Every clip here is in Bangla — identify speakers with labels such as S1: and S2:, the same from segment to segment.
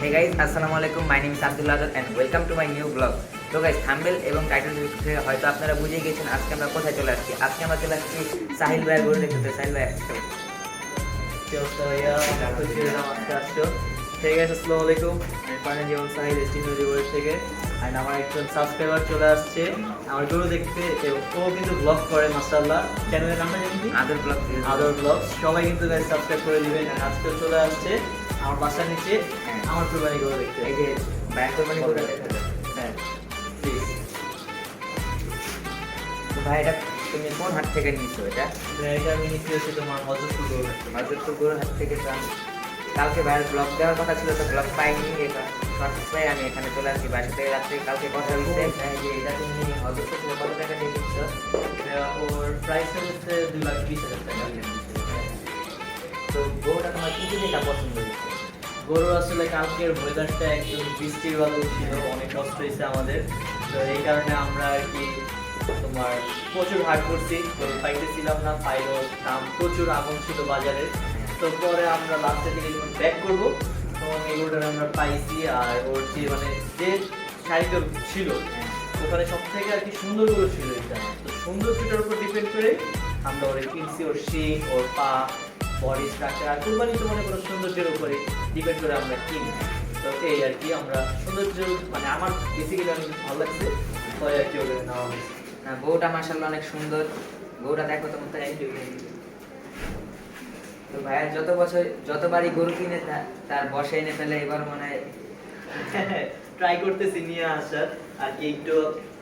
S1: হে গাইজ আসসালামু আলাইকুম। My name Abdul Azad and welcome to my new blog তো গাইজ থাম্বেল এবং টাইটেল হয়তো আপনারা বুঝে গেছেন আজকে আমরা কোথায় চলে আসছি। আজকে আমরা চলে আসছি সাহিল ভাইয়ের গরু দেখতে। সাহিল ভাই
S2: কি অবস্থা ভাইয়া? খুশি হলাম আজকে আসছো। Hey guys, আসসালামু আলাইকুম। আমি পানি জীবন সাহিল এসটি নিউজ থেকে। আর আমার একজন সাবস্ক্রাইবার চলে আসছে। আমার গরু দেখতে ও কিন্তু ব্লগ করে মাসাল্লাহ চ্যানেলের নামটা জানি
S1: আদর ব্লগ
S2: আদর ব্লগ সবাই কিন্তু গাইজ সাবস্ক্রাইব করে দিবেন। চলে আসছে। আমার বাসার নিচে।
S1: হ্যাঁ।
S2: আমার কুরবানি গরু দেখতে
S1: এই যে ভাইয়ের কোরবানি গরু দেখা যাবে।
S2: হ্যাঁ
S1: ভাই এটা তুমি কোন হাট থেকে নিয়েছো এটা।
S2: এটা আমি নিচ্ছি হচ্ছে তোমার হজরতপুর গরু দেখতে।
S1: হজরতপুর গরুর হাট থেকে তো আমি কালকে ভাইয়ের ব্লগ দেওয়ার কথা ছিল তো ব্লগ পাইনি। এটা সঠিক পাই আমি এখানে চলে আসছি বাসা থেকে রাত্রে কালকে কথা হয়েছে।
S2: হ্যাঁ, যে এটা তুমি হজরতপুর কত টাকা দিয়ে দিচ্ছ ওর প্রাইস হচ্ছে দুই লাখ বিশ হাজার টাকা।
S1: তো গরুটা তোমার কি কি যেটা পছন্দ হয়েছে?
S2: গরু আসলে কালকের ওয়েদারটা একদম বৃষ্টির বাদল ছিল, অনেক কষ্ট হয়েছে আমাদের। তো এই কারণে আমরা আর কি তোমার প্রচুর হাট করছি। গরু পাইতেছিলাম না, পাইলেও দাম প্রচুর আগুন ছিল বাজারে। তো পরে আমরা লাস্টের দিকে যখন ব্যাক করব, তখন এই গরুটা আমরা পাইছি আর ওর যে মানে যে শাড়িটা ছিল, ওখানে সব থেকে আর কি সুন্দর গরু ছিল এটা। তো সৌন্দর্যটার উপর ডিপেন্ড করে আমরা ওর কিনছি, ওর শিং, ওর পা বডি স্ট্রাকচার আর কুরবানি তো মনে করো সৌন্দর্যের উপরে ডিপেন্ড করে আমরা কিনি তো এই আর কি আমরা সৌন্দর্য মানে আমার বেসিক্যালি অনেক ভালো লাগছে। তাই আর কি ওগুলো নেওয়া হয়েছে।
S1: না গরুটা মার্শাল্লাহ অনেক সুন্দর। গরুটা দেখো তোমার তো
S2: থ্যাংক
S1: তো ভাইয়া যত বছর যতবারই গরু কিনে তার বসে এনে ফেলে এবার মনে হয়
S2: ট্রাই করতেছি নিয়ে আসার। আর কি একটু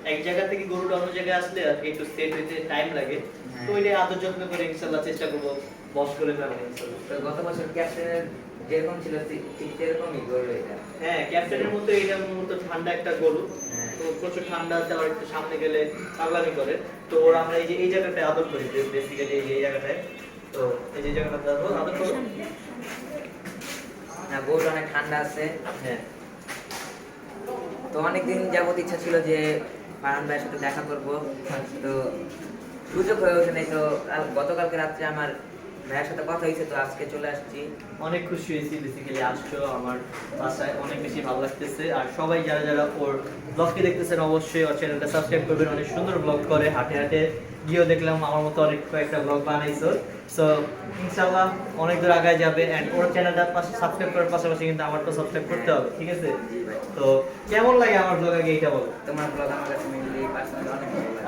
S2: এক জায়গা থেকে গরুটা অন্য জায়গায় আসলে একটু সেট হইতে টাইম লাগে। তো ওইটা আদর যত্ন করে ইনশাল্লাহ চেষ্টা করব বস করে ফেলব ইনশাল্লাহ।
S1: গত বছর ক্যাপ্টেনের যেরকম ছিল ঠিক- সেরকমই গরু এটা?
S2: হ্যাঁ ক্যাপ্টেনের মতো এটা মূলত ঠান্ডা একটা গরু।
S1: হ্যাঁ।
S2: তো প্রচুর ঠান্ডা আছে আবার একটু সামনে গেলে পাগলামি করে। তো ওর আমরা এই যে এই জায়গাটায় আদর করি বেসিক্যালি এই জায়গাটায়। তো এই যে জায়গাটা আদর আদর করো
S1: না গরুটা অনেক ঠান্ডা আছে।
S2: হ্যাঁ।
S1: তো অনেকদিন যাবত ইচ্ছা ছিল যে ফারান ভাইয়ের সাথে দেখা করব। তো সুযোগ হয়ে ওঠে নাই তো গতকালকে রাত্রে আমার ভাইয়ের সাথে কথা হয়েছে, তো আজকে চলে আসছি।
S2: অনেক খুশি হয়েছি বেসিক্যালি আসছো আমার বাসায় অনেক বেশি ভালো লাগতেছে। আর সবাই যারা যারা ওর ব্লগকে দেখতেছেন, অবশ্যই ওর চ্যানেলটা সাবস্ক্রাইব করবেন। অনেক সুন্দর ব্লগ করে, হাঁটে হাটে গিয়েও দেখলাম আমার মতো অনেক কয়েকটা ব্লগ বানাইছো। সো ইনশাল্লাহ অনেক দূর আগায় যাবে অ্যান্ড ওর চ্যানেলটা সাবস্ক্রাইব করার পাশাপাশি কিন্তু আমার তো সাবস্ক্রাইব করতে হবে ঠিক আছে? তো কেমন লাগে আমার ব্লগ আগে এইটা বলো?
S1: তোমার ব্লগ আমার কাছে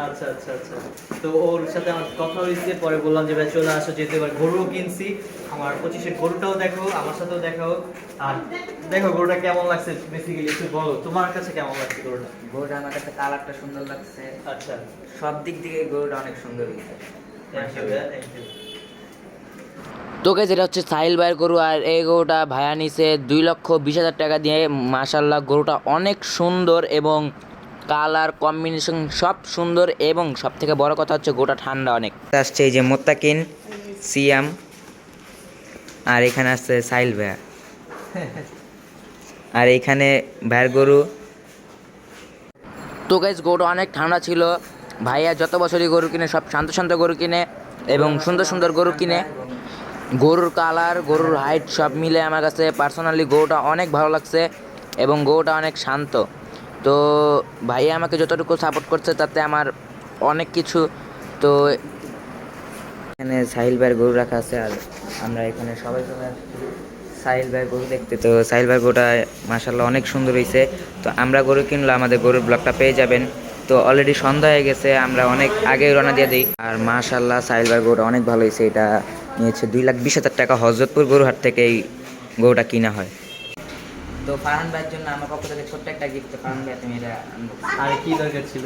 S2: আচ্ছা আচ্ছা আচ্ছা। তো ওর সাথে আমার কথা হয়েছে পরে বললাম যে ভাই চলে আসো যেতে এবার গরুও কিনছি। আমার পঁচিশের গরুটাও দেখো আমার সাথেও দেখাও আর দেখো গরুটা কেমন লাগছে বেসিক্যালি একটু বলো তোমার কাছে কেমন লাগছে গরুটা?
S1: গরুটা আমার কাছে কালারটা সুন্দর লাগছে।
S2: আচ্ছা।
S1: সব দিক থেকে গরুটা অনেক সুন্দর হয়েছে
S2: থ্যাংক ইউ ভাইয়া থ্যাংক ইউ
S3: তো গাইজ এটা হচ্ছে সাহিল ভাইয়ের গরু আর এই গরুটা ভায়া নিছে দুই লক্ষ বিশ হাজার টাকা দিয়ে। মাশাল্লাহ গরুটা অনেক সুন্দর এবং কালার কম্বিনেশন সব সুন্দর এবং সব থেকে বড় কথা হচ্ছে গরুটা ঠান্ডা অনেক।
S1: আসছে এই যে মোত্তাকিন সিয়াম আর এখানে আসছে সাইল ভাইয়া। আর এখানে ভাইয়ের গরু।
S3: তো গাইজ গরুটা অনেক ঠান্ডা ছিল। ভাইয়া যত বছরই গরু কিনে, সব শান্ত শান্ত গরু কিনে এবং সুন্দর সুন্দর গরু কিনে, গরুর কালার গরুর হাইট সব মিলে আমার কাছে পার্সোনালি গরুটা অনেক ভালো লাগছে এবং গরুটা অনেক শান্ত। তো ভাইয়া আমাকে যতটুকু সাপোর্ট করছে তাতে আমার অনেক কিছু। তো
S1: এখানে সাহিল ভাইয়ের গরু রাখা আছে আর আমরা এখানে সবাই আসছি। সাহিল ভাইয়ের গরু দেখতে, তো সাহিল ভাইয়ের গরুটা মাসাল্লাহ অনেক সুন্দর হয়েছে তো আমরা গরু কিনলে আমাদের গরুর ব্লগটা পেয়ে যাবেন। তো অলরেডি সন্ধ্যা হয়ে গেছে আমরা অনেক আগে রওনা দিয়ে দিই। আর মাশাল্লাহ ভাইয়ের গরুটা অনেক ভালো হয়েছে। এটা নিয়েছে দুই লাখ বিশ হাজার টাকা হজরতপুর গরুহাট থেকে এই গরুটা কিনা হয়। তো ফারহান ভাইয়ের জন্য আমার পক্ষ থেকে ছোট্ট একটা গিফট ফারহান ভাই তুমি এটা
S2: আর কি দরকার ছিল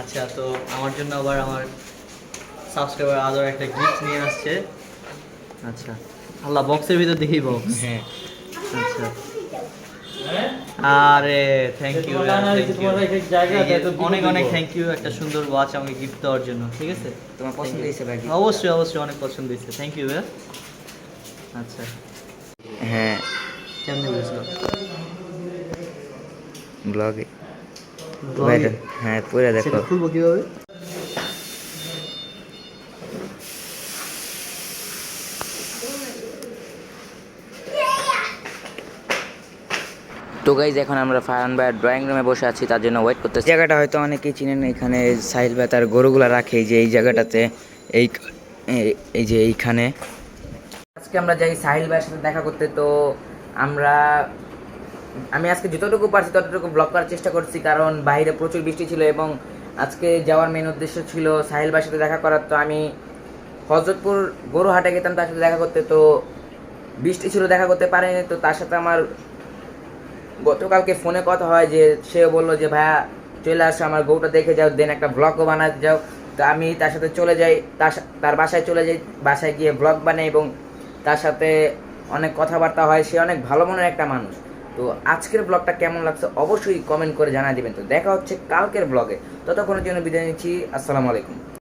S2: আচ্ছা তো আমার জন্য আবার আমার সাবস্ক্রাইবার আদর একটা গিফট নিয়ে আসছে। আচ্ছা আল্লাহ বক্সের ভিতর দেখি বক্স
S1: হ্যাঁ।
S2: আচ্ছা। আরে থ্যাংক ইউ অনেক অনেক থ্যাংক ইউ একটা সুন্দর ওয়াচ আমাকে গিফট দেওয়ার জন্য ঠিক আছে?
S1: তোমার পছন্দ হয়েছে ভাই
S2: অবশ্যই অবশ্যই অনেক পছন্দ হয়েছে। থ্যাংক ইউ ভাইয়া। আচ্ছা।
S1: হ্যাঁ।
S2: কেমন বুঝলো
S1: ব্লগে। হ্যাঁ পুরো দেখো।
S2: খুলবো কীভাবে?
S3: তো গাইজ এখন আমরা ফারহান ভাইয়ের ড্রয়িং রুমে বসে আছি, তার জন্য ওয়েট করতেছি।
S1: জায়গাটা হয়তো অনেকেই চিনেন এখানে সাহিল ভাই তার গরুগুলা রাখে যে এই জায়গাটাতে, এই এই- যে এইখানে। আজকে আমরা যাই সাহিল ভাইয়ের সাথে দেখা করতে, তো আমরা, আমি আজকে যতটুকু পারছি ততটুকু ব্লগ করার চেষ্টা করছি, কারণ বাইরে প্রচুর বৃষ্টি ছিল এবং আজকে যাওয়ার মেন উদ্দেশ্য ছিল সাহিল ভাইয়ের সাথে দেখা করার, তো আমি হজরতপুর গরুহাটে গেতাম তার সাথে দেখা করতে, তো বৃষ্টি ছিল দেখা করতে পারেনি, তো তার সাথে আমার গতকালকে ফোনে কথা হয় যে, সে বলল যে, ভাইয়া, চলে আসো, আমার বউটা দেখে যাও, দেন একটা ব্লগও বানাতে যাও। তো আমি তার সাথে চলে যাই, তার তার বাসায় চলে যাই, বাসায় গিয়ে ব্লগ বানাই এবং তার সাথে অনেক কথাবার্তা হয়। সে অনেক ভালো মনের একটা মানুষ। তো আজকের ব্লগটা কেমন লাগছে অবশ্যই কমেন্ট করে জানা দিবেন। তো দেখা হচ্ছে কালকের ব্লগে ততক্ষণের জন্য বিদায় নিচ্ছি। আসসালামু আলাইকুম।